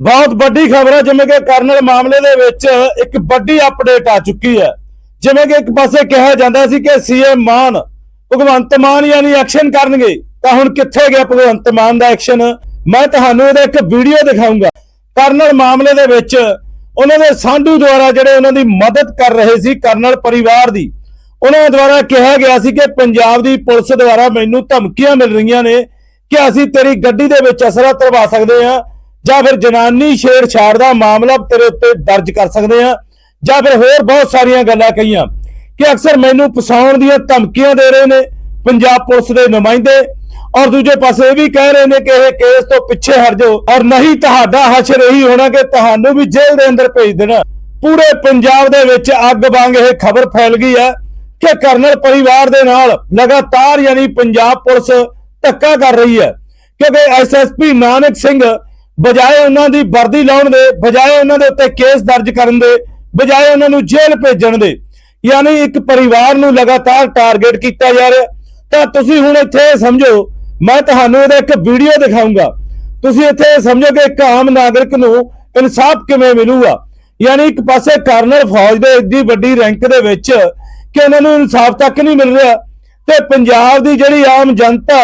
ਬਹੁਤ ਵੱਡੀ ਖਬਰ ਹੈ ਜਿਵੇਂ ਕਿ ਕਰਨਲ ਮਾਮਲੇ ਦੇ ਵਿੱਚ ਇੱਕ ਵੱਡੀ ਅਪਡੇਟ ਆ ਚੁੱਕੀ ਹੈ। ਜਿਵੇਂ ਕਿ ਇੱਕ ਪਾਸੇ ਕਿਹਾ ਜਾਂਦਾ ਸੀ ਕਿ ਸੀਐਮ ਮਾਨ ਭਗਵੰਤ ਮਾਨ ਯਾਨੀ ਐਕਸ਼ਨ ਕਰਨਗੇ, ਤਾਂ ਹੁਣ ਕਿੱਥੇ ਗਿਆ ਭਗਵੰਤ ਮਾਨ ਦਾ ਐਕਸ਼ਨ ਮੈਂ ਤੁਹਾਨੂੰ ਇਹਦਾ ਇੱਕ ਵੀਡੀਓ ਦਿਖਾਊਂਗਾ। ਕਰਨਲ ਮਾਮਲੇ ਦੇ ਵਿੱਚ ਉਹਨਾਂ ਦੇ ਸਾਂਢੂ ਦੁਆਰਾ ਜਿਹੜੇ ਉਹਨਾਂ ਦੀ ਮਦਦ ਕਰ ਰਹੇ ਸੀ ਕਰਨਲ ਪਰਿਵਾਰ ਦੀ, ਉਹਨਾਂ ਦੁਆਰਾ ਕਿਹਾ ਗਿਆ ਸੀ ਕਿ ਪੰਜਾਬ ਦੀ ਪੁਲਿਸ ਦੁਆਰਾ ਮੈਨੂੰ ਧਮਕੀਆਂ ਮਿਲ ਰਹੀਆਂ ਨੇ ਕਿ ਅਸੀਂ ਤੇਰੀ ਗੱਡੀ ਦੇ ਵਿੱਚ ਅਸਰਾ ਤਰਵਾ ਸਕਦੇ ਹਾਂ। ਜਾਂ ਫਿਰ ਜਨਾਨੀ ਛੇੜਛਾੜ ਦਾ ਮਾਮਲਾ ਤੇਰੇ ਉੱਤੇ ਦਰਜ ਕਰ ਸਕਦੇ ਹਾਂ ਜਾਂ ਫਿਰ ਹੋਰ ਬਹੁਤ ਸਾਰੀਆਂ ਗੱਲਾਂ ਕਹੀਆਂ ਕਿ ਅਕਸਰ ਮੈਨੂੰ ਫਸਾਉਣ ਦੀਆਂ ਧਮਕੀਆਂ ਦੇ ਰਹੇ ਨੇ, ਪੰਜਾਬ ਪੁਲਿਸ ਦੇ ਨੁਮਾਇੰਦੇ, ਔਰ ਦੂਜੇ ਪਾਸੇ ਇਹ ਵੀ ਕਹਿ ਰਹੇ ਨੇ ਕਿ ਇਹ ਕੇਸ ਤੋਂ ਪਿੱਛੇ ਹਟ ਜਾਓ, ਔਰ ਨਹੀਂ ਤੁਹਾਡਾ ਹਸ਼ਰ ਇਹੀ ਹੋਣਾ ਕਿ ਤੁਹਾਨੂੰ ਵੀ ਜੇਲ੍ਹ ਦੇ ਅੰਦਰ ਭੇਜ ਦੇਣਾ। ਪੂਰੇ ਪੰਜਾਬ ਦੇ ਵਿੱਚ ਅੱਗ ਵਾਂਗ ਇਹ ਖਬਰ ਫੈਲ ਗਈ ਹੈ ਕਿ ਕਰਨਲ ਪਰਿਵਾਰ ਦੇ ਨਾਲ ਲਗਾਤਾਰ ਯਾਨੀ ਪੰਜਾਬ ਪੁਲਿਸ ਧੱਕਾ ਕਰ ਰਹੀ ਹੈ, ਕਿਉਂਕਿ ਐਸਐਸਪੀ ਨਾਨਕ ਸਿੰਘ ਬਜਾਏ ਉਹਨਾਂ ਦੀ ਵਰਦੀ ਲਾਉਣ ਦੇ, ਬਜਾਏ ਉਹਨਾਂ ਦੇ ਉੱਤੇ ਕੇਸ ਦਰਜ ਕਰਨ ਦੇ, ਬਜਾਏ ਉਹਨਾਂ ਨੂੰ ਜੇਲ੍ਹ ਭੇਜਣ ਦੇ। ਯਾਨੀ ਇੱਕ ਪਰਿਵਾਰ ਨੂੰ ਲਗਾਤਾਰ ਟਾਰਗੇਟ ਕੀਤਾ ਜਾ ਰਿਹਾ। ਤਾਂ ਤੁਸੀਂ ਹੁਣ ਇੱਥੇ ਇਹ ਸਮਝੋ, ਮੈਂ ਤੁਹਾਨੂੰ ਇਹਦਾ ਇੱਕ ਵੀਡੀਓ ਦਿਖਾਊਂਗਾ। ਤੁਸੀਂ ਇੱਥੇ ਇਹ ਸਮਝੋ ਕਿ ਇੱਕ ਆਮ ਨਾਗਰਿਕ ਨੂੰ ਇਨਸਾਫ ਕਿਵੇਂ ਮਿਲੂਗਾ। ਯਾਨੀ ਇੱਕ ਪਾਸੇ ਕਰਨਲ ਫੌਜ ਦੇ ਇੱਡੀ ਵੱਡੀ ਰੈਂਕ ਦੇ ਵਿੱਚ ਕਿ ਉਹਨਾਂ ਨੂੰ ਇਨਸਾਫ ਤੱਕ ਨਹੀਂ ਮਿਲ ਰਿਹਾ। ਤੇ ਪੰਜਾਬ ਦੀ ਜਿਹੜੀ ਆਮ ਜਨਤਾ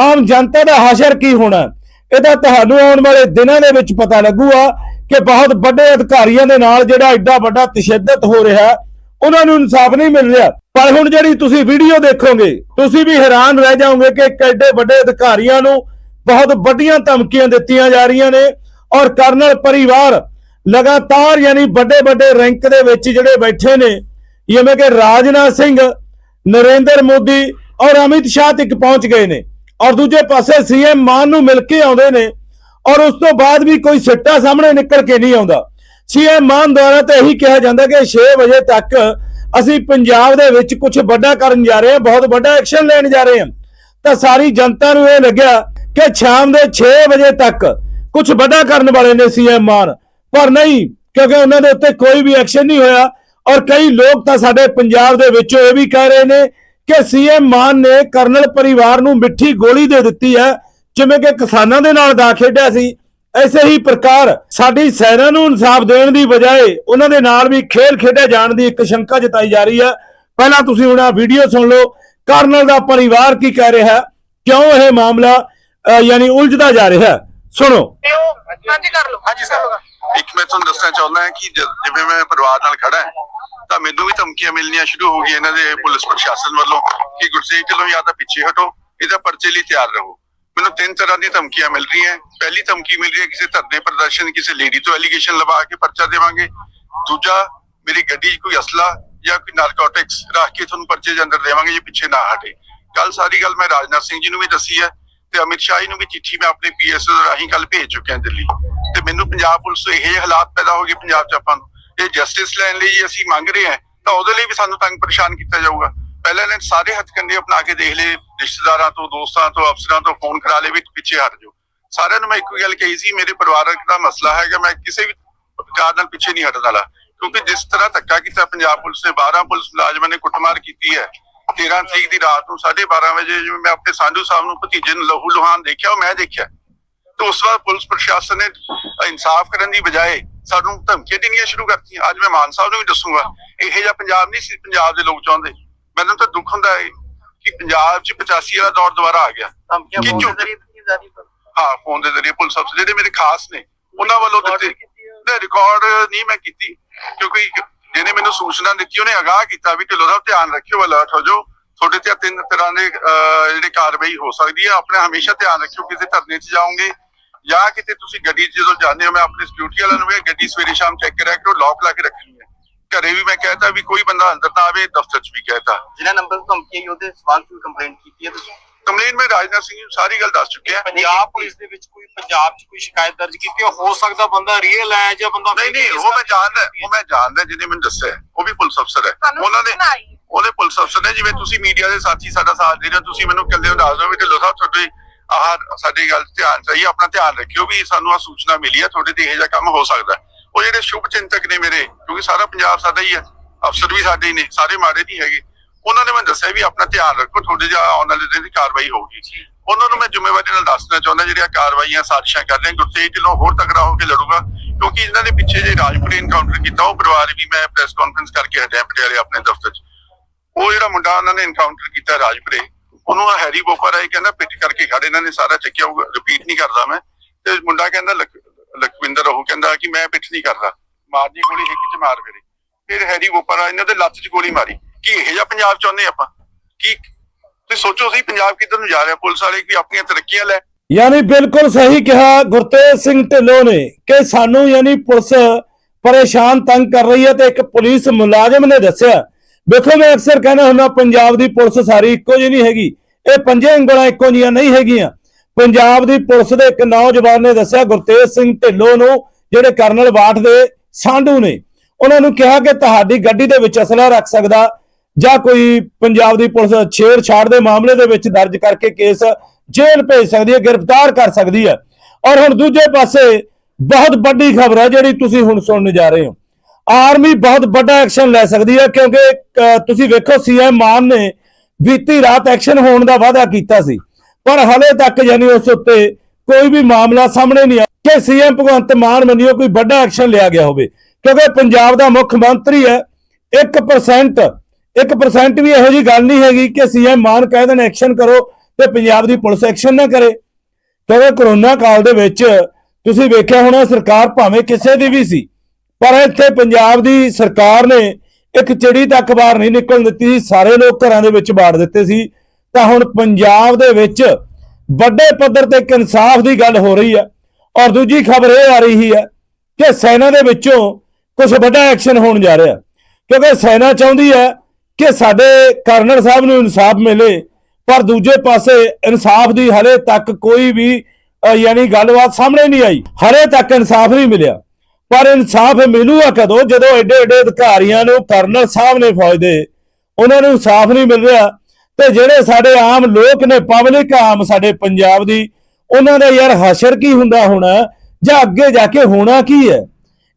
ਆਮ ਜਨਤਾ ਦਾ ਹਾਸ਼ਰ ਕੀ ਹੋਣਾ? ਇਹਦਾ ਤੁਹਾਨੂੰ ਆਉਣ ਵਾਲੇ ਦਿਨਾਂ ਦੇ ਵਿੱਚ ਪਤਾ ਲੱਗੂਗਾ ਕਿ ਬਹੁਤ ਵੱਡੇ ਅਧਿਕਾਰੀਆਂ ਦੇ ਨਾਲ ਜਿਹੜਾ ਐਡਾ ਵੱਡਾ ਤਸ਼ੱਦਦ ਹੋ ਰਿਹਾ, ਉਹਨਾਂ ਨੂੰ ਇਨਸਾਫ ਨਹੀਂ ਮਿਲ ਰਿਹਾ। ਪਰ ਹੁਣ ਜਿਹੜੀ ਤੁਸੀਂ ਵੀਡੀਓ ਦੇਖੋਗੇ, ਤੁਸੀਂ ਵੀ ਹੈਰਾਨ ਰਹਿ ਜਾਓਗੇ ਕਿ ਇੱਕ ਵੱਡੇ ਅਧਿਕਾਰੀਆਂ ਨੂੰ ਬਹੁਤ ਵੱਡੀਆਂ ਧਮਕੀਆਂ ਦਿੱਤੀਆਂ ਜਾ ਰਹੀਆਂ ਨੇ ਔਰ ਕਰਨਲ ਪਰਿਵਾਰ ਲਗਾਤਾਰ ਯਾਨੀ ਵੱਡੇ ਵੱਡੇ ਰੈਂਕ ਦੇ ਵਿੱਚ ਜਿਹੜੇ ਬੈਠੇ ਨੇ, ਜਿਵੇਂ ਕਿ ਰਾਜਨਾਥ ਸਿੰਘ, ਨਰਿੰਦਰ ਮੋਦੀ ਔਰ ਅਮਿਤ ਸ਼ਾਹ ਤੱਕ ਪਹੁੰਚ ਗਏ ਨੇ। ਔਰ ਦੂਜੇ ਪਾਸੇ ਸੀਐਮ ਮਾਨ ਨੂੰ ਮਿਲ ਕੇ ਆਉਂਦੇ ਨੇ ਔਰ ਉਸ ਤੋਂ ਬਾਅਦ ਵੀ ਕੋਈ ਸਿੱਟਾ ਸਾਹਮਣੇ ਨਿਕਲ ਕੇ ਨਹੀਂ ਆਉਂਦਾ। ਸੀਐਮ ਮਾਨ ਦੁਆਰਾ ਤਾਂ ਇਹੀ ਕਿਹਾ ਜਾਂਦਾ ਕਿ 6 ਵਜੇ ਤੱਕ ਅਸੀਂ ਪੰਜਾਬ ਦੇ ਵਿੱਚ ਕੁਝ ਵੱਡਾ ਕਰਨ ਜਾ ਰਹੇ ਹਾਂ, ਬਹੁਤ ਵੱਡਾ ਐਕਸ਼ਨ ਲੈਣ ਜਾ ਰਹੇ ਹਾਂ। ਤਾਂ ਸਾਰੀ ਜਨਤਾ ਨੂੰ ਇਹ ਲੱਗਿਆ ਕਿ ਸ਼ਾਮ ਦੇ 6 ਵਜੇ ਤੱਕ ਕੁਝ ਵੱਡਾ ਕਰਨ ਵਾਲੇ ਨੇ ਸੀਐਮ ਮਾਨ। ਪਰ ਨਹੀਂ, ਕਿਉਂਕਿ ਉਹਨਾਂ ਦੇ ਉੱਤੇ ਕੋਈ ਵੀ ਐਕਸ਼ਨ ਨਹੀਂ ਹੋਇਆ ਔਰ ਕਈ ਲੋਕ ਤਾਂ ਸਾਡੇ ਪੰਜਾਬ ਦੇ ਵਿੱਚੋਂ ਇਹ ਵੀ ਕਹਿ ਰਹੇ ਨੇ ਕਿ ਸੀਐਮ ਮਾਨ ਨੇ ਕਰਨਲ ਪਰਿਵਾਰ ਨੂੰ ਮਿੱਠੀ ਗੋਲੀ ਦੇ ਦਿੱਤੀ ਹੈ ਜਿਵੇਂ ਕਿ ਕਿਸਾਨਾਂ ਦੇ ਨਾਲ ਦਾ ਖੇਡਿਆ ਸੀ। ਐਸੇ ਹੀ ਪ੍ਰਕਾਰ ਸਾਡੀ ਸੈਨਾ ਨੂੰ ਇਨਸਾਫ ਦੇਣ ਦੀ ਬਜਾਏ ਉਹਨਾਂ ਦੇ ਨਾਲ ਵੀ ਖੇਲ ਖੇਡਿਆ ਜਾਣ ਦੀ ਇੱਕ ਸ਼ੰਕਾ ਜਤਾਈ ਜਾ ਰਹੀ ਹੈ। ਪਹਿਲਾਂ ਤੁਸੀਂ ਹੁਣ ਆ ਵੀਡੀਓ ਸੁਣ ਲਓ ਕਰਨਲ ਦਾ ਪਰਿਵਾਰ ਕੀ ਕਹਿ ਰਿਹਾ ਹੈ ਕਿਉਂ ਇਹ ਮਾਮਲਾ ਯਾਨੀ ਉਲਝਦਾ ਜਾ ਰਿਹਾ। ਹੈ ਸੁਣੋ ਹਾਂਜੀ ਕਰ ਲਓ। ਹਾਂਜੀ ਸਰ। ਇੱਕ ਮੈਂ ਤੁਹਾਨੂੰ ਦੱਸਣਾ ਚਾਹੁੰਦਾ ਹਾਂ ਕਿ ਜਿਵੇਂ ਮੈਂ ਪਰਿਵਾਰ ਨਾਲ ਖੜਾ ਹਾਂ, ਤਾਂ ਮੈਨੂੰ ਵੀ ਧਮਕੀਆਂ ਮਿਲਣੀਆਂ ਸ਼ੁਰੂ ਹੋ ਗਈਆਂ ਇਹਨਾਂ ਦੇ ਪੁਲਿਸ ਪ੍ਰਸ਼ਾਸਨ ਵੱਲੋਂ ਕਿ ਗੁਰਸੇਵ ਢਿੱਲੋਂ ਜਾਂ ਤਾਂ ਪਿੱਛੇ ਹਟੋ, ਇਹਦਾ ਪਰਚੇ ਲਈ ਤਿਆਰ ਰਹੋ। ਮੈਨੂੰ ਤਿੰਨ ਤਰ੍ਹਾਂ ਦੀਆਂ ਧਮਕੀਆਂ ਮਿਲ ਰਹੀਆਂ ਪਹਿਲੀ ਧਮਕੀ ਮਿਲ ਰਹੀ ਹੈ ਕਿਸੇ ਧਰਨੇ ਪ੍ਰਦਰਸ਼ਨ ਕਿਸੇ ਲੇਡੀ ਤੋਂ ਐਲੀਗੇਸ਼ਨ ਲਵਾ ਕੇ ਪਰਚਾ ਦੇਵਾਂਗੇ। ਦੂਜਾ, ਮੇਰੀ ਗੱਡੀ 'ਚ ਕੋਈ ਅਸਲਾ ਜਾਂ ਕੋਈ ਨਾਰਕੋਟਿਕਸ ਰੱਖ ਕੇ ਤੁਹਾਨੂੰ ਪਰਚੇ ਦੇ ਅੰਦਰ ਦੇਵਾਂਗੇ ਜੇ ਪਿੱਛੇ ਨਾ ਹਟੇ। ਕੱਲ ਸਾਰੀ ਗੱਲ ਮੈਂ ਰਾਜਨਾਥ ਸਿੰਘ ਜੀ ਨੂੰ ਵੀ ਦੱਸੀ ਹੈ ਤੇ ਅਮਿਤ ਸ਼ਾਹ ਜੀ ਨੂੰ ਵੀ ਚਿੱਠੀ ਮੈਂ ਆਪਣੇ ਪੀਐਸਓ ਰਾਹੀਂ ਕੱਲ ਭੇਜ ਚੁੱਕਿਆ ਦਿੱਲੀ। ਤੇ ਮੈਨੂੰ ਪੰਜਾਬ ਪੁਲਿਸ ਤੋਂ ਇਹ ਹਾਲਾਤ ਪੈਦਾ ਹੋ ਗਏ ਪੰਜਾਬ ਚ ਆਪਾਂ ਨੂੰ। ਇਹ ਜਸਟਿਸ ਲੈਣ ਲਈ ਅਸੀਂ ਮੰਗ ਰਹੇ ਹਾਂ, ਤਾਂ ਉਹਦੇ ਲਈ ਵੀ ਸਾਨੂੰ ਤੰਗ ਪਰੇਸ਼ਾਨ ਕੀਤਾ ਜਾਊਗਾ। ਪਹਿਲਾਂ ਨੇ ਸਾਰੇ ਹੱਥਕੰਡੇ ਅਪਣਾ ਕੇ ਦੇਖ ਲਏ, ਰਿਸ਼ਤੇਦਾਰਾਂ ਤੋਂ, ਦੋਸਤਾਂ ਤੋਂ, ਅਫਸਰਾਂ ਤੋਂ ਫੋਨ ਕਰਾ ਲਏ ਵੀ ਪਿੱਛੇ ਹਟ ਜਾਓ। ਸਾਰਿਆਂ ਨੂੰ ਮੈਂ ਇੱਕੋ ਗੱਲ ਕਹੀ ਸੀ, ਮੇਰੇ ਪਰਿਵਾਰਕ ਦਾ ਮਸਲਾ ਹੈਗਾ, ਮੈਂ ਕਿਸੇ ਵੀ ਕਾਰ ਨਾਲ ਪਿੱਛੇ ਨਹੀਂ ਹਟਣ ਵਾਲਾ। ਕਿਉਂਕਿ ਜਿਸ ਤਰ੍ਹਾਂ ਧੱਕਾ ਕੀਤਾ ਪੰਜਾਬ ਪੁਲਿਸ ਨੇ 12 ਪੁਲਿਸ ਮੁਲਾਜ਼ਮਾਂ ਨੇ ਕੁੱਟਮਾਰ ਕੀਤੀ ਹੈ 13 ਤਰੀਕ ਦੀ ਰਾਤ ਨੂੰ 12:30 ਵਜੇ ਜਿਵੇਂ ਮੈਂ ਆਪਣੇ ਸਾਂਢੂ ਸਾਹਿਬ ਨੂੰ ਭਤੀਜੇ ਨੂੰ ਲਹੂ ਲੁਹਾਨ ਦੇਖਿਆ, ਉਹ ਮੈਂ ਦੇਖਿਆ। ਤੇ ਉਸ ਵਾਰ ਪੁਲਿਸ ਪ੍ਰਸ਼ਾਸਨ ਨੇ ਇਨਸਾਫ ਕਰਨ ਦੀ ਬਜਾਏ ਸਾਨੂੰ ਧਮਕੀਆਂ ਦੇਣੀਆਂ ਸ਼ੁਰੂ ਕਰਤੀਆਂ। ਅੱਜ ਮੈਂ ਮਾਨ ਸਾਹਿਬ ਨੂੰ ਵੀ ਦੱਸੂਗਾ ਇਹੋ ਜਿਹਾ ਪੰਜਾਬ ਨਹੀਂ ਸੀ ਪੰਜਾਬ ਦੇ ਲੋਕ ਚਾਹੁੰਦੇ। ਮੈਨੂੰ ਤਾਂ ਦੁੱਖ ਹੁੰਦਾ ਹੈ ਕਿ ਪੰਜਾਬ 'ਚ 85 ਵਾਲਾ ਦੌਰ ਦੁਬਾਰਾ ਆ ਗਿਆ। ਕੀ ਝੂਠ? ਹਾਂ ਫੋਨ ਦੇ ਜ਼ਰੀਏ ਪੁਲਿਸ ਅਫਸਰ ਜਿਹੜੇ ਮੇਰੇ ਖਾਸ ਨੇ ਉਹਨਾਂ ਵੱਲੋਂ ਦਿੱਤੇ ਨੇ ਰਿਕਾਰਡ ਨਹੀਂ ਮੈਂ ਕੀਤੀ ਕਿਉਂਕਿ ਜਿਹਨੇ ਮੈਨੂੰ ਸੂਚਨਾ ਦਿੱਤੀ ਉਹਨੇ ਅਗਾਹ ਕੀਤਾ ਵੀ ਢਿੱਲੋਂ ਸਾਹਿਬ ਧਿਆਨ ਰੱਖਿਓ ਅਲਰਟ ਹੋ ਜਾਓ। ਤੁਹਾਡੇ ਤੇ ਤਿੰਨ ਤਰ੍ਹਾਂ ਦੇ ਜਿਹੜੇ ਕਾਰਵਾਈ ਹੋ ਸਕਦੀ ਹੈ ਆਪਣੇ ਹਮੇਸ਼ਾ ਧਿਆਨ ਰੱਖਿਓ ਕਿਸੇ ਧਰਨੇ 'ਚ ਜਾਓਗੇ। ਜਾਂ ਕਿਤੇ ਤੁਸੀਂ ਗੱਡੀ 'ਚ ਜਦੋਂ ਜਾਂਦੇ ਹੋ ਮੈਂ ਆਪਣੇ ਸਿਕਿਉਰਿਟੀ ਵਾਲਿਆਂ ਨੂੰ ਇਹ ਗੱਡੀ ਸਵੇਰੇ ਸ਼ਾਮ ਚੈੱਕ ਕਰਿਆ ਕਰੋ ਲੌਕ ਲਾ ਕੇ ਰੱਖਣੀ ਹੈ। ਘਰੇ ਵੀ ਮੈਂ ਕਹਿਤਾ ਵੀ ਕੋਈ ਬੰਦਾ ਅੰਦਰ ਨਾ ਆਵੇ ਦਫ਼ਤਰ 'ਚ ਵੀ ਕਹਿਤਾ। ਜਿਨ੍ਹਾਂ ਨੰਬਰ ਤੋਂ ਧਮਕੀ ਆਈ ਉਹਦੇ ਸਵਾਲ ਤੋਂ ਕੰਪਲੇਂਟ ਕੀਤੀ ਹੈ ਤੁਸੀਂ? ਕੰਪਲੇਨ ਮੈਂ ਰਾਜਨਾਥ ਸਿੰਘ ਨੂੰ ਸਾਰੀ ਗੱਲ ਦੱਸ ਚੁੱਕਿਆ। ਪੰਜਾਬ ਪੁਲਿਸ ਦੇ ਵਿੱਚ ਕੋਈ ਪੰਜਾਬ 'ਚ ਕੋਈ ਸ਼ਿਕਾਇਤ ਦਰਜ ਕੀਤੀ ਹੈ? ਹੋ ਸਕਦਾ ਬੰਦਾ ਰੀਅਲ ਹੈ ਜਾਂ ਬੰਦਾ ਨਹੀਂ ਨਹੀਂ ਉਹ ਮੈਂ ਜਾਣਦਾ ਉਹ ਮੈਂ ਜਾਣਦਾ ਜਿਹਨੇ ਮੈਨੂੰ ਦੱਸਿਆ। ਉਹ ਵੀ ਪੁਲਿਸ ਅਫਸਰ ਹੈ। ਉਹਨਾਂ ਨੇ ਉਹਨੇ ਪੁਲਿਸ ਅਫਸਰ ਨੇ ਜਿਵੇਂ ਤੁਸੀਂ ਮੀਡੀਆ ਦੇ ਸਾਥੀ ਸਾਡਾ ਸਾਥ ਦੇ ਰਹੇ ਹੋ ਤੁਸੀਂ ਮੈਨੂੰ ਕਹਿੰਦੇ ਹੋ ਦੱਸ ਦਿਓ ਵੀ ਢਿੱਲੋਂ ਸਾਹਿਬ ਤੁਹਾਡੀ ਆਹ ਸਾਡੀ ਗੱਲ ਧਿਆਨ ਚਾਹੀਏ ਆਪਣਾ ਧਿਆਨ ਰੱਖਿਓ ਵੀ ਸਾਨੂੰ ਆ ਸੂਚਨਾ ਮਿਲੀ ਹੈ ਤੁਹਾਡੇ ਤੇ ਇਹੋ ਜਿਹਾ ਕੰਮ ਹੋ ਸਕਦਾ। ਉਹ ਜਿਹੜੇ ਸ਼ੁਭ ਚਿੰਤਕ ਨੇ ਮੇਰੇ ਕਿਉਂਕਿ ਸਾਰਾ ਪੰਜਾਬ ਸਾਡਾ ਹੀ ਹੈ ਅਫਸਰ ਵੀ ਸਾਡੇ ਹੀ ਨੇ ਸਾਰੇ ਮਾੜੇ ਨਹੀਂ ਹੈਗੇ। ਉਹਨਾਂ ਨੇ ਮੈਨੂੰ ਦੱਸਿਆ ਵੀ ਆਪਣਾ ਧਿਆਨ ਰੱਖੋ ਥੋੜੇ ਜਿਹਾ ਆਉਣ ਵਾਲੇ ਦਿਨ ਦੀ ਕਾਰਵਾਈ ਹੋਊਗੀ। ਉਹਨਾਂ ਨੂੰ ਮੈਂ ਜ਼ਿੰਮੇਵਾਰੀ ਨਾਲ ਦੱਸਣਾ ਚਾਹੁੰਦਾ ਜਿਹੜੀਆਂ ਕਾਰਵਾਈਆਂ ਸਾਜ਼ਿਸ਼ਾਂ ਕਰ ਰਹੇ ਗੁਰਤੇਜ ਢਿੱਲੋਂ ਹੋਰ ਤਕੜਾ ਹੋ ਕੇ ਲੜੂਗਾ ਕਿਉਂਕਿ ਇਹਨਾਂ ਨੇ ਪਿੱਛੇ ਜੇ ਰਾਜਪੁਰੇ ਇਨਕਾਊਂਟਰ ਕੀਤਾ ਉਹ ਪਰਿਵਾਰ ਵੀ ਮੈਂ ਪ੍ਰੈਸ ਕਾਨਫਰੰਸ ਕਰਕੇ ਹਟਿਆ ਪਟਿਆਲੇ ਆਪਣੇ ਦਫ਼ਤਰ 'ਚ। ਉਹ ਜਿਹੜਾ ਮੁੰਡਾ ਉਹਨਾਂ ਨੇ ਇਨਕਾਊਂਟਰ ਕੀਤਾ ਰਾਜਪੁਰੇ ਉਹਨੂੰ ਆਹ ਹੈਰੀ ਬੋਪਰ ਆਈ ਕਹਿੰਦਾ ਪਿੱਟ ਕਰਕੇ ਖੜੇ, ਇਹਨਾਂ ਨੇ ਸਾਰਾ ਚੱਕਿਆ ਰਿਪੀਟ ਨਹੀਂ ਕਰਦਾ ਮੈਂ। ਤੇ ਮੁੰਡਾ ਕਹਿੰਦਾ ਲਖਵਿੰਦਰ, ਉਹ ਕਹਿੰਦਾ ਕਿ ਮੈਂ ਪਿੱਠ ਨਹੀਂ ਕਰਦਾ। ਮਾਰਨੀ ਗੋਲੀ ਹਿੱਕ 'ਚ ਮਾਰ ਮੇਰੇ। ਫਿਰ ਹੈਰੀ ਬੋਪਰ ਆ, ਇਹਨਾਂ ਦੇ ਲੱਤ 'ਚ ਗੋਲੀ ਮਾਰੀ। ਕੀ ਇਹ ਜਿਹਾ ਪੰਜਾਬ ਚਾਹੁੰਦੇ ਆਪਾਂ? ਕੀ, ਤੁਸੀਂ ਸੋਚੋ ਸੀ ਪੰਜਾਬ ਕਿੱਧਰ ਨੂੰ ਜਾ ਰਿਹਾ, ਪੁਲਿਸ ਵਾਲੇ ਵੀ ਆਪਣੀਆਂ ਤਰੱਕੀਆਂ ਲੈ। ਯਾਨੀ ਬਿਲਕੁਲ ਸਹੀ ਕਿਹਾ ਗੁਰਤੇਜ ਸਿੰਘ ਢਿੱਲੋਂ ਨੇ ਕਿ ਸਾਨੂੰ ਯਾਨੀ ਪੁਲਿਸ ਪਰੇਸ਼ਾਨ ਤੰਗ ਕਰ ਰਹੀ ਹੈ ਤੇ ਇੱਕ ਪੁਲਿਸ ਮੁਲਾਜ਼ਮ ਨੇ ਦੱਸਿਆ ਦੇਖੋ ਮੈਂ ਅਕਸਰ ਕਹਿੰਦਾ ਹੁੰਦਾ, ਪੰਜਾਬ ਦੀ ਪੁਲਿਸ ਸਾਰੀ ਇੱਕੋ ਜਿਹੀ ਨਹੀਂ ਹੈਗੀ। ਇਹ ਪੰਜੇ ਉਂਗਲਾਂ ਇੱਕੋ ਜਿਹੀਆਂ ਨਹੀਂ ਹੈਗੀਆਂ। ਪੰਜਾਬ ਦੀ ਪੁਲਿਸ ਦੇ ਇੱਕ ਨੌਜਵਾਨ ਨੇ ਦੱਸਿਆ, ਗੁਰਤੇਜ ਸਿੰਘ ਢਿੱਲੋਂ ਨੂੰ, ਜਿਹੜੇ ਕਰਨਲ ਬਾਠ ਦੇ ਸਾਂਢੂ ਨੇ। ਉਹਨਾਂ ਨੂੰ ਕਿਹਾ ਕਿ ਤੁਹਾਡੀ ਗੱਡੀ ਦੇ ਵਿੱਚ ਅਸਲਾ ਰੱਖ ਸਕਦਾ ਜਾਂ ਕੋਈ ਪੰਜਾਬ ਦੀ ਪੁਲਿਸ ਛੇੜਛਾੜ ਦੇ ਮਾਮਲੇ ਦੇ ਵਿੱਚ ਦਰਜ ਕਰਕੇ ਕੇਸ ਜੇਲ੍ਹ ਭੇਜ ਸਕਦੀ ਹੈ, ਗ੍ਰਿਫਤਾਰ ਕਰ ਸਕਦੀ ਹੈ। ਔਰ ਹੁਣ ਦੂਜੇ ਪਾਸੇ ਬਹੁਤ ਵੱਡੀ ਖਬਰ ਹੈ, ਜਿਹੜੀ ਤੁਸੀਂ ਹੁਣ ਸੁਣਨ ਜਾ ਰਹੇ ਹੋ। ਆਰਮੀ ਬਹੁਤ ਵੱਡਾ ਐਕਸ਼ਨ ਲੈ ਸਕਦੀ ਹੈ, ਕਿਉਂਕਿ ਤੁਸੀਂ ਵੇਖੋ ਸੀਐਮ ਮਾਨ ਨੇ ਬੀਤੀ ਰਾਤ ਐਕਸ਼ਨ ਹੋਣ ਦਾ ਵਾਅਦਾ ਕੀਤਾ ਸੀ। ਪਰ ਹਲੇ ਤੱਕ ਯਾਨੀ ਉਸ ਉੱਤੇ ਕੋਈ ਵੀ ਮਾਮਲਾ ਸਾਹਮਣੇ ਨਹੀਂ ਆਇਆ ਕਿ ਸੀਐਮ ਭਗਵੰਤ ਮਾਨ ਮੰਨਿਓ ਕੋਈ ਵੱਡਾ ਐਕਸ਼ਨ ਲਿਆ ਗਿਆ ਹੋਵੇ। ਕਿਉਂਕਿ ਪੰਜਾਬ ਦਾ ਮੁੱਖ ਮੰਤਰੀ ਹੈ 1% 1% ਵੀ ਇਹੋ ਜੀ ਗੱਲ ਨਹੀਂ ਹੈਗੀ ਕਿ ਸੀਐਮ ਮਾਨ ਕਹਿ ਦੇਣ ਐਕਸ਼ਨ ਕਰੋ ਤੇ ਪੰਜਾਬ ਦੀ ਪੁਲਿਸ ਐਕਸ਼ਨ ਨਾ ਕਰੇ। ਕਿਉਂਕਿ ਕਰੋਨਾ ਕਾਲ ਦੇ ਵਿੱਚ ਤੁਸੀਂ ਵੇਖਿਆ ਹੋਣਾ ਸਰਕਾਰ ਭਾਵੇਂ ਕਿਸੇ ਦੀ ਵੀ ਸੀ ਪਰ ਇੱਥੇ ਪੰਜਾਬ ਦੀ ਸਰਕਾਰ ਨੇ ਇੱਕ ਚਿੜੀ ਤੱਕ ਬਾਹਰ ਨਹੀਂ ਨਿਕਲਣ ਦਿੱਤੀ ਸਾਰੇ ਲੋਕ ਘਰਾਂ ਦੇ ਵਿੱਚ ਬਾੜ ਦਿੱਤੇ ਸੀ। ਤਾਂ ਹੁਣ ਪੰਜਾਬ ਦੇ ਵਿੱਚ ਵੱਡੇ ਪੱਧਰ ਤੇ ਇੱਕ ਇਨਸਾਫ ਦੀ ਗੱਲ ਹੋ ਰਹੀ ਹੈ ਔਰ ਦੂਜੀ ਖਬਰ ਇਹ ਆ ਰਹੀ ਹੈ ਕਿ ਸੈਨਾ ਦੇ ਵਿੱਚੋਂ ਕੁਝ ਵੱਡਾ ਐਕਸ਼ਨ ਹੋਣ ਜਾ ਰਿਹਾ। ਕਿਉਂਕਿ ਸੈਨਾ ਚਾਹੁੰਦੀ ਹੈ ਕਿ ਸਾਡੇ ਕਰਨਲ ਸਾਹਿਬ ਨੂੰ ਇਨਸਾਫ ਮਿਲੇ, ਪਰ ਦੂਜੇ ਪਾਸੇ ਇਨਸਾਫ ਦੀ ਹਲੇ ਤੱਕ ਕੋਈ ਵੀ ਯਾਨੀ ਗੱਲਬਾਤ ਸਾਹਮਣੇ ਨਹੀਂ ਆਈ। ਹਲੇ ਤੱਕ ਇਨਸਾਫ ਨਹੀਂ ਮਿਲਿਆ। ਪਰ ਇਨਸਾਫ ਮਿਲੂਗਾ ਕਦੋਂ? ਜਦੋਂ ਐਡੇ ਐਡੇ ਅਧਿਕਾਰੀਆਂ ਨੂੰ ਕਰਨਲ ਸਾਹਿਬ ਨੇ ਫੌਜ ਦੇ ਉਹਨਾਂ ਨੂੰ ਇਨਸਾਫ ਨਹੀਂ ਮਿਲ ਰਿਹਾ। ਤੇ ਜਿਹੜੇ ਸਾਡੇ ਆਮ ਲੋਕ ਨੇ, ਪਬਲਿਕ ਆਮ ਸਾਡੇ ਪੰਜਾਬ ਦੀ, ਉਹਨਾਂ ਦਾ ਯਾਰ ਹਸ਼ਰ ਕੀ ਹੁੰਦਾ ਹੋਣਾ? ਜਾਂ ਅੱਗੇ ਜਾ ਕੇ ਹੋਣਾ ਕੀ ਹੈ?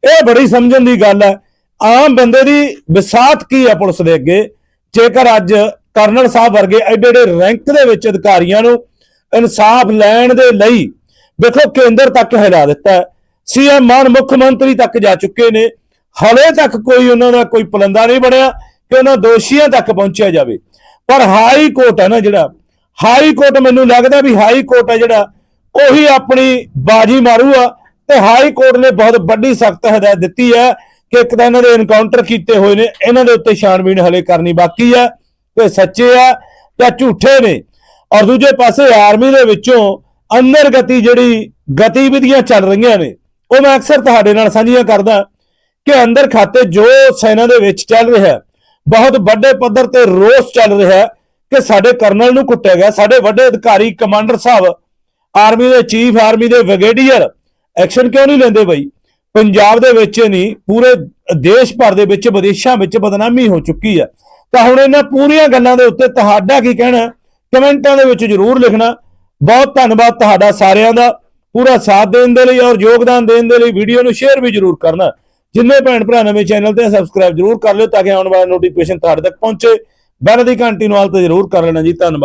ਇਹ ਬੜੀ ਸਮਝਣ ਦੀ ਗੱਲ ਹੈ। ਆਮ ਬੰਦੇ ਦੀ ਵਿਸਾਤ ਕੀ ਹੈ ਪੁਲਿਸ ਦੇ ਅੱਗੇ? ਜੇਕਰ ਅੱਜ ਕਰਨਲ ਸਾਹਿਬ ਵਰਗੇ ਐਡੇ ਐਡੇ ਰੈਂਕ ਦੇ ਵਿੱਚ ਅਧਿਕਾਰੀਆਂ ਨੂੰ ਇਨਸਾਫ ਲੈਣ ਦੇ ਲਈ ਵੇਖੋ ਕੇਂਦਰ ਤੱਕ ਹਿਲਾ ਦਿੱਤਾ ਸੀਐਮ ਮਾਨ ਮੁੱਖ ਮੰਤਰੀ ਤੱਕ ਜਾ ਚੁੱਕੇ ਨੇ। ਹਲੇ ਤੱਕ ਕੋਈ ਉਹਨਾਂ ਦਾ ਕੋਈ ਪਲੰਦਾ ਨਹੀਂ ਬਣਿਆ ਕਿ ਉਹਨਾਂ ਦੋਸ਼ੀਆਂ ਤੱਕ ਪਹੁੰਚਿਆ ਜਾਵੇ। ਪਰ ਹਾਈ ਕੋਰਟ ਹੈ ਨਾ ਜਿਹੜਾ, ਹਾਈ ਕੋਰਟ ਮੈਨੂੰ ਲੱਗਦਾ ਵੀ ਹਾਈ ਕੋਰਟ ਹੈ ਜਿਹੜਾ, ਉਹੀ ਆਪਣੀ ਬਾਜੀ ਮਾਰੂ ਆ ਤੇ ਹਾਈ ਕੋਰਟ ਨੇ ਬਹੁਤ ਵੱਡੀ ਸਖਤ ਹਦਾਇਤ ਦਿੱਤੀ ਹੈ ਕਿ ਇੱਕ ਤਾਂ ਇਹਨਾਂ ਦੇ ਇਨਕਾਊਂਟਰ ਕੀਤੇ ਹੋਏ ਨੇ, ਇਹਨਾਂ ਦੇ ਉੱਤੇ ਛਾਣਬੀਣ ਹਲੇ ਕਰਨੀ ਬਾਕੀ ਹੈ ਕਿ ਸੱਚੇ ਆ ਜਾਂ ਝੂਠੇ ਨੇ। ਔਰ ਦੂਜੇ ਪਾਸੇ ਆਰਮੀ ਦੇ ਵਿੱਚੋਂ ਅੰਦਰ ਗਤੀ ਜਿਹੜੀ ਗਤੀਵਿਧੀਆਂ ਚੱਲ ਰਹੀਆਂ ਨੇ ਉਹ ਮੈਂ ਅਕਸਰ ਤੁਹਾਡੇ ਨਾਲ ਸਾਂਝੀਆਂ ਕਰਦਾ ਕਿ ਅੰਦਰ ਖਾਤੇ ਜੋ ਸੈਨਾ ਦੇ ਵਿੱਚ ਚੱਲ ਰਿਹਾ ਬਹੁਤ ਵੱਡੇ ਪੱਧਰ ਤੇ ਰੋਸ ਚੱਲ ਰਿਹਾ ਕਿ ਸਾਡੇ ਕਰਨਲ ਨੂੰ ਕੁੱਟਿਆ ਗਿਆ। ਸਾਡੇ ਵੱਡੇ ਅਧਿਕਾਰੀ ਕਮਾਂਡਰ ਸਾਹਿਬ, ਆਰਮੀ ਦੇ ਚੀਫ, ਆਰਮੀ ਦੇ ਬ੍ਰਿਗੇਡੀਅਰ, ਐਕਸ਼ਨ ਕਿਉਂ ਨਹੀਂ ਲੈਂਦੇ ਬਈ? ਪੰਜਾਬ ਦੇ ਵਿੱਚ ਨਹੀਂ, ਪੂਰੇ ਦੇਸ਼ ਭਰ ਦੇ ਵਿੱਚ, ਵਿਦੇਸ਼ਾਂ ਵਿੱਚ ਬਦਨਾਮੀ ਹੋ ਚੁੱਕੀ ਹੈ। ਤਾਂ ਹੁਣ ਇਹਨਾਂ ਪੂਰੀਆਂ ਗੱਲਾਂ ਦੇ ਉੱਤੇ ਤੁਹਾਡਾ ਕੀ ਕਹਿਣਾ ਕਮੈਂਟਾਂ ਦੇ ਵਿੱਚ ਜਰੂਰ ਲਿਖਣਾ। ਬਹੁਤ ਧੰਨਵਾਦ ਤੁਹਾਡਾ ਸਾਰਿਆਂ ਦਾ। ਪੂਰਾ ਸਾਥ ਦੇਣ ਦੇ ਲਈ ਔਰ ਯੋਗਦਾਨ ਦੇਣ ਦੇ ਲਈ ਵੀਡੀਓ ਨੂੰ ਸ਼ੇਅਰ ਵੀ ਜਰੂਰ ਕਰਨਾ। ਜਿੰਨੇ ਭੈਣ ਭਰਾ ਨਵੇਂ ਚੈਨਲ ਤੇ ਸਬਸਕ੍ਰਾਈਬ ਜਰੂਰ ਕਰ ਲਿਓ ਤਾਂ ਕਿ ਆਉਣ ਵਾਲਾ ਨੋਟੀਫਿਕੇਸ਼ਨ ਤੁਹਾਡੇ ਤੱਕ ਪਹੁੰਚੇ। ਬੈਲ ਦੀ ਘੰਟੀ ਨੂੰ ਹਾਲ ਤੇ ਜਰੂਰ ਕਰ ਲੈਣਾ ਜੀ। ਧੰਨਵਾਦ।